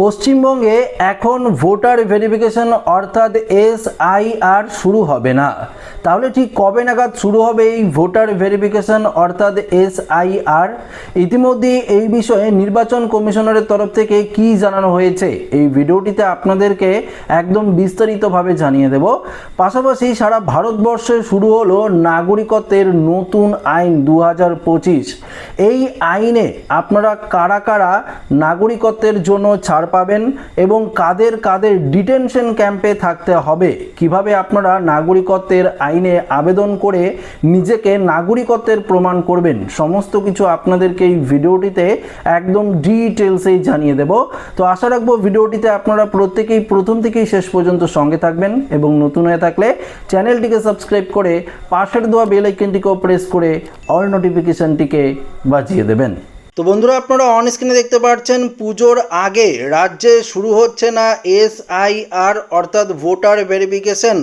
পশ্চিমবঙ্গে এখন voter verification অর্থাৎ এস আই আর শুরু হবে না। তাহলে ঠিক কবে নাগাদ শুরু হবে এই ভোটার ভেরিফিকেশন অর্থাৎ এস আই আর ইতিমধ্যে এই বিষয়ে নির্বাচন কমিশনারের তরফ থেকে কি জানানো হয়েছে? এই ভিডিওটিতে আপনাদেরকে একদম বিস্তারিতভাবে জানিয়ে দেব। পাশাপাশি সারা ভারতবর্ষে শুরু হলো নাগরিকত্বের নতুন আইন দু হাজার পঁচিশ। এই আইনে আপনারা কারা কারা নাগরিকত্বের জন্য ছাড় পাবেন এবং কাদের কাদের ডিটেনশন ক্যাম্পে থাকতে হবে, কীভাবে আপনারা নাগরিকত্বের আইনে আবেদন করে নিজেকে নাগরিকত্বের প্রমাণ করবেন, সমস্ত কিছু আপনাদেরকে এই ভিডিওটিতে একদম ডিটেলসেই জানিয়ে দেব। তো আশা রাখব ভিডিওটিতে আপনারা প্রত্যেকেই প্রথম থেকেই শেষ পর্যন্ত সঙ্গে থাকবেন এবং নতুন হয়ে থাকলে চ্যানেলটিকে সাবস্ক্রাইব করে পাশের দেওয়া বেল আইকনটিকেও প্রেস করে অল নোটিফিকেশনটিকে বাজিয়ে দেবেন। তো বন্ধুরা আপনারা অন স্ক্রিনে দেখতে পাচ্ছেন, পুজোর আগে রাজ্যে শুরু হচ্ছে না এস আই আর অর্থাৎ ভোটার ভেরিফিকেশন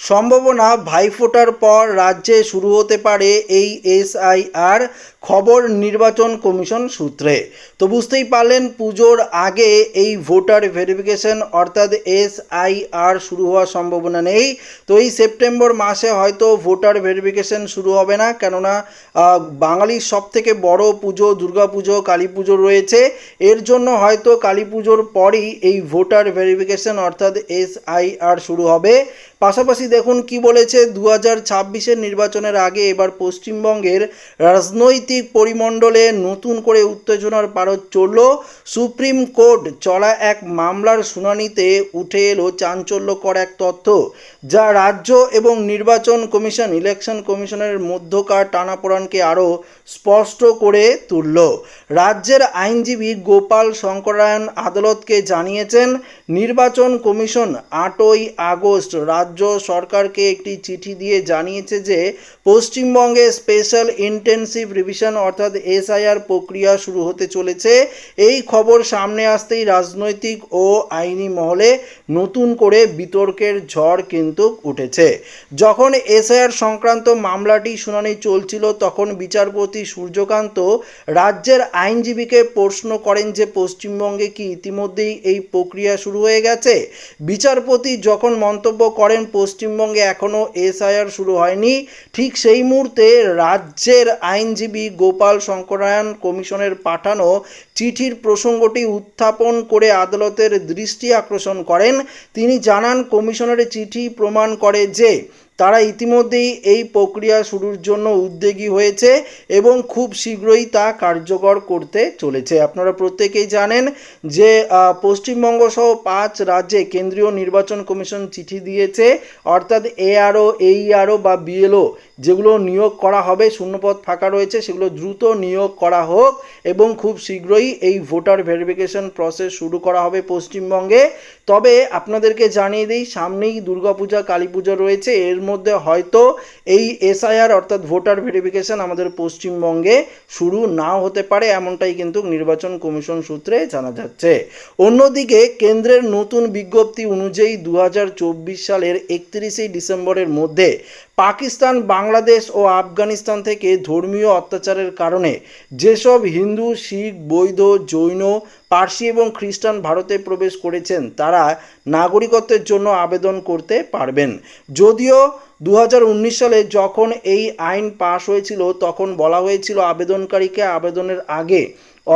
সম্ভাবনা ভাইফোঁটার পর রাজ্যে শুরু হতে পারে এই এসআইআর খবর নির্বাচন কমিশন সূত্রে। তো বুঝতেই পারলেন, পুজোর আগে এই ভোটার ভেরিফিকেশন অর্থাৎ এস আই আর শুরু হওয়ার সম্ভাবনা নেই। তো এই সেপ্টেম্বর মাসে হয়তো ভোটার ভেরিফিকেশন শুরু হবে না, কেননা বাঙালির সব থেকে বড় পুজো দুর্গা পুজো, কালী পুজো রয়েছে। এর জন্য হয়তো কালী পুজোর পরই এই ভোটার ভেরিফিকেশন অর্থাৎ এসআইআর শুরু হবে। পাশাপাশি দেখুন কি বলেছে দু হাজার ছাব্বিশের নির্বাচনের আগে এবার পশ্চিমবঙ্গের রাজনৈতিক পরিমণ্ডলে নতুন করে উত্তেজনার পারদ চলল সুপ্রিম কোর্ট চলা এক মামলার শুনানিতে উঠে এলো চাঞ্চল্যকর এক তথ্য। যা রাজ্য এবং নির্বাচন কমিশন, ইলেকশন কমিশনের মধ্যকার টানাপোড়ানকে আরও স্পষ্ট করে তুলল। রাজ্যের আইনজীবী গোপাল শঙ্করায়ণ আদালতকে জানিয়েছেন, নির্বাচন কমিশন আটই আগস্ট রাজ্য সরকারকে একটি চিঠি দিয়ে জানিয়েছে যে, পশ্চিমবঙ্গে স্পেশাল ইন্টেনসিভ রিভিশন অর্থাৎ এসআইআর প্রক্রিয়া শুরু হতে চলেছে। এই খবর সামনে আসতেই রাজনৈতিক ও আইনি মহলে নতুন করে বিতর্কের ঝড় কিন্তু উঠেছে। যখন এসআইআর সংক্রান্ত মামলাটি শুনানি চলছিল, তখন বিচারপতি সূর্যকান্ত রাজ্যের আইনজীবীকে প্রশ্ন করেন যে, পশ্চিমবঙ্গে কি ইতিমধ্যেই এই প্রক্রিয়া শুরু হয়ে গেছে? বিচারপতি যখন মন্তব্য করেন পশ্চিমবঙ্গে এখনও এসআইআর শুরু হয়নি। ঠিক সেই মুহূর্তে রাজ্যের আইনজীবী গোপাল শঙ্করায়ণ কমিশনের পাঠানো চিঠির প্রসঙ্গটি উত্থাপন করে আদালতের দৃষ্টি আকর্ষণ করেন। তিনি জানান, কমিশনের চিঠি প্রমাণ করে যে তারা ইতিমধ্যেই এই প্রক্রিয়া শুরুর জন্য উদ্যোগী হয়েছে এবং খুব শীঘ্রই তা কার্যকর করতে চলেছে। আপনারা প্রত্যেকেই জানেন যে পশ্চিমবঙ্গ সহ পাঁচ রাজ্যে কেন্দ্রীয় নির্বাচন কমিশন চিঠি দিয়েছে, অর্থাৎ এআরও এইআরও বা বিএলও যেগুলো নিয়োগ করা হবে, শূন্যপদ ফাঁকা রয়েছে, সেগুলো দ্রুত নিয়োগ করা হোক এবং খুব শীঘ্রই এই ভোটার ভেরিফিকেশন প্রসেস শুরু করা হবে পশ্চিমবঙ্গে। তবে আপনাদেরকে জানিয়ে দিই, সামনেই দুর্গাপূজা কালী পূজা রয়েছে। এর মধ্যে হয়তো এই এসআইআর অর্থাৎ ভোটার ভেরিফিকেশন আমাদের পশ্চিমবঙ্গে শুরু নাও হতে পারে, এমনটাই কিন্তু নির্বাচন কমিশন সূত্রে জানা যাচ্ছে। অন্যদিকে কেন্দ্রের নতুন বিজ্ঞপ্তি অনুযায়ী দু হাজার চব্বিশ সালের একত্রিশে ডিসেম্বরের মধ্যে পাকিস্তান, বাংলাদেশ ও আফগানিস্তান থেকে ধর্মীয় অত্যাচারের কারণে যেসব হিন্দু, শিখ বৈধ জৈন, পার্সি এবং খ্রিস্টান ভারতে প্রবেশ করেছেন, তারা নাগরিকত্বের জন্য আবেদন করতে পারবেন। যদিও দু হাজার উনিশ সালে যখন এই আইন পাশ হয়েছিল, তখন বলা হয়েছিল আবেদনকারীকে আবেদনের আগে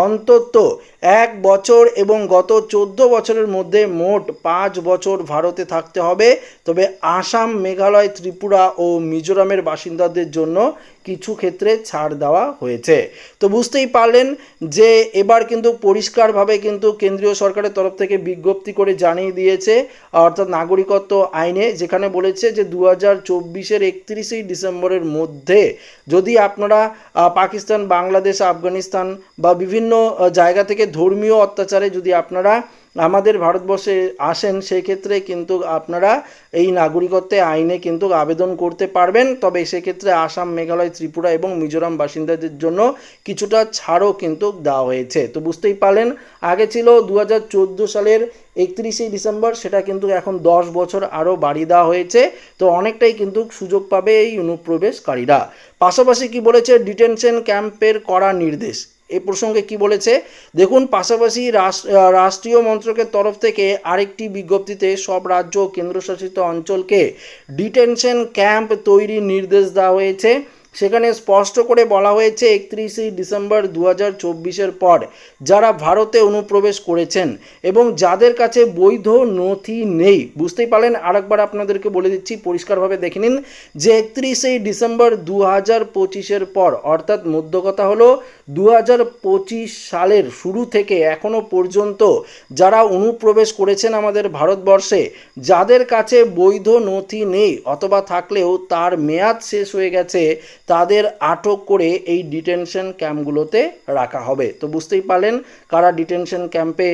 অন্তত এক বছর এবং গত চোদ্দ বছরের মধ্যে মোট পাঁচ বছর ভারতে থাকতে হবে। তবে আসাম, মেঘালয়, ত্রিপুরা ও মিজোরামের বাসিন্দাদের জন্য কিছু ক্ষেত্রে ছাড় দেওয়া হয়েছে। তো বুঝতেই পারলেন যে এবার কিন্তু পরিষ্কারভাবে কিন্তু কেন্দ্রীয় সরকারের তরফ থেকে বিজ্ঞপ্তি করে জানিয়ে দিয়েছে, অর্থাৎ নাগরিকত্ব আইনে, যেখানে বলেছে যে দু হাজার চব্বিশের একত্রিশে ডিসেম্বরের মধ্যে যদি আপনারা পাকিস্তান, বাংলাদেশ, আফগানিস্তান বা বিভিন্ন জায়গা থেকে ধর্মীয় অত্যাচারে যদি আপনারা আমাদের ভারতবর্ষে আসেন সেই ক্ষেত্রে কিন্তু আপনারা এই নাগরিকত্বে আইনে কিন্তু আবেদন করতে পারবেন। তবে সেক্ষেত্রে আসাম, মেঘালয়, ত্রিপুরা এবং মিজোরাম বাসিন্দাদের জন্য কিছুটা ছাড়ও কিন্তু দেওয়া হয়েছে। তো বুঝতেই পারলেন, আগে ছিল দু হাজার চোদ্দ সালের একত্রিশে ডিসেম্বর, সেটা কিন্তু এখন দশ বছর আরও বাড়িয়ে দেওয়া হয়েছে। তো অনেকটাই কিন্তু সুযোগ পাবে এই অনুপ্রবেশকারীরা। পাশাপাশি কি বলেছে? ডিটেনশন ক্যাম্পের করা নির্দেশ। এই প্রসঙ্গে কি বলেছে? দেখুন, পাশাপাশি রাষ্ট্রীয় মন্ত্রকের তরফ থেকে আরেকটি বিজ্ঞপ্তিতে সব রাজ্য ও কেন্দ্রশাসিত অঞ্চলকে ডিটেনশন ক্যাম্প তৈরির নির্দেশ দেওয়া হয়েছে। সেখানে স্পষ্ট করে বলা হয়েছে একত্রিশে ডিসেম্বর দু হাজার চব্বিশের পর যারা ভারতে অনুপ্রবেশ করেছেন এবং যাদের কাছে বৈধ নথি নেই। বুঝতেই পারলেন? আরেকবার আপনাদেরকে বলে দিচ্ছি, পরিষ্কারভাবে দেখে নিন যে একত্রিশে ডিসেম্বর দু হাজার পঁচিশের পর, অর্থাৎ মধ্য কথা হলো দু হাজার পঁচিশ সালের শুরু থেকে এখনও পর্যন্ত যারা অনুপ্রবেশ করেছেন আমাদের ভারতবর্ষে, যাদের কাছে বৈধ নথি নেই অথবা থাকলেও তার মেয়াদ শেষ হয়ে গেছে তাদের আটক করে এই ডিটেনশন ক্যাম্পগুলোতে রাখা হবে। তো বুঝতেই পারলেন কারা ডিটেনশন ক্যাম্পে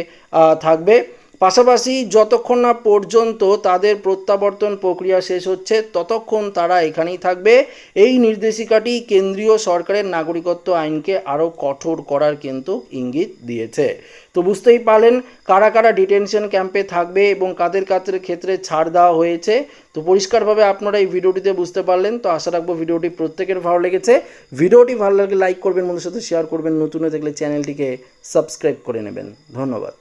থাকবে। পাশাপাশি যতক্ষণ না পর্যন্ত তাদের প্রত্যাবর্তন প্রক্রিয়া শেষ হচ্ছে, ততক্ষণ তারা এখানেই থাকবে। এই নির্দেশিকাটি কেন্দ্রীয় সরকারের নাগরিকত্ব আইনকে আরও কঠোর করার কিন্তু ইঙ্গিত দিয়েছে। তো বুঝতেই পারলেন কারা কারা ডিটেনশন ক্যাম্পে থাকবে এবং কাদের কাদের ক্ষেত্রে ছাড় দেওয়া হয়েছে। তো পরিষ্কারভাবে আপনারা এই ভিডিওটিতে বুঝতে পারলেন। তো আশা রাখব ভিডিওটি প্রত্যেকের ভালো লেগেছে। ভিডিওটি ভালো লাগলে লাইক করবেন বন্ধুর সাথে শেয়ার করবেন। নতুন থাকলে চ্যানেলটিকে সাবস্ক্রাইব করে নেবেন। ধন্যবাদ।